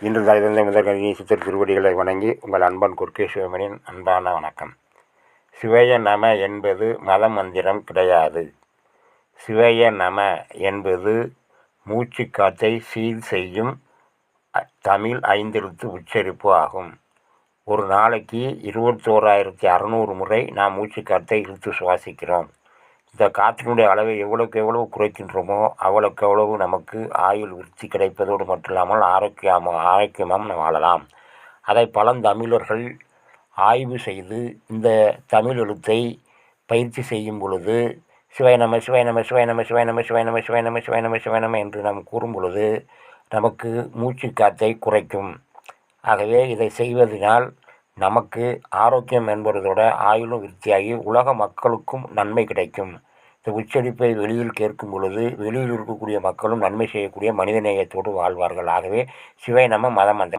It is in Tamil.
இன்று தலைவந்த முதற்கணி சித்தர் திருவடிகளை வணங்கி உங்கள் அன்பன் குறுக்கே சிவமணியின் அன்பான வணக்கம். சிவய நம என்பது மத மந்திரம் கிடையாது. சிவய நம என்பது மூச்சு காற்றை செய்யும் தமிழ் ஐந்தெழுத்து உச்சரிப்பு ஆகும். ஒரு நாளைக்கு இருபத்தோராயிரத்தி அறநூறு முறை நாம் மூச்சு காற்றை இழுத்து சுவாசிக்கிறோம். இந்த காற்றினுடைய அளவை எவ்வளவுக்கு எவ்வளவு குறைக்கின்றோமோ அவ்வளவுக்கு அவ்வளவு நமக்கு ஆயுள் விருத்தி கிடைப்பதோடு மட்டும் இல்லாமல் ஆரோக்கியமாக ஆரோக்கியமாக நாம் வாழலாம். அதை பழந்தமிழர்கள் ஆய்வு செய்து இந்த தமிழ் எழுத்தை பயிற்சி செய்யும் பொழுது சிவாய நம சிவாய நம சிவை நம சிவை நம சிவை நம சிவை நம சிவாய நம நம என்று நாம் கூறும் பொழுது நமக்கு மூச்சு காற்றை குறைக்கும். ஆகவே இதை செய்வதனால் நமக்கு ஆரோக்கியம் என்பதோட ஆயுளும் விருத்தியாகி உலக மக்களுக்கும் நன்மை கிடைக்கும். இந்த உச்சரிப்பை வெளியில் கேட்கும் பொழுது வெளியில் இருக்கக்கூடிய மக்களும் நன்மை செய்யக்கூடிய மனிதநேயத்தோடு வாழ்வார்கள். ஆகவே சிவை நம்ம மதம் அந்த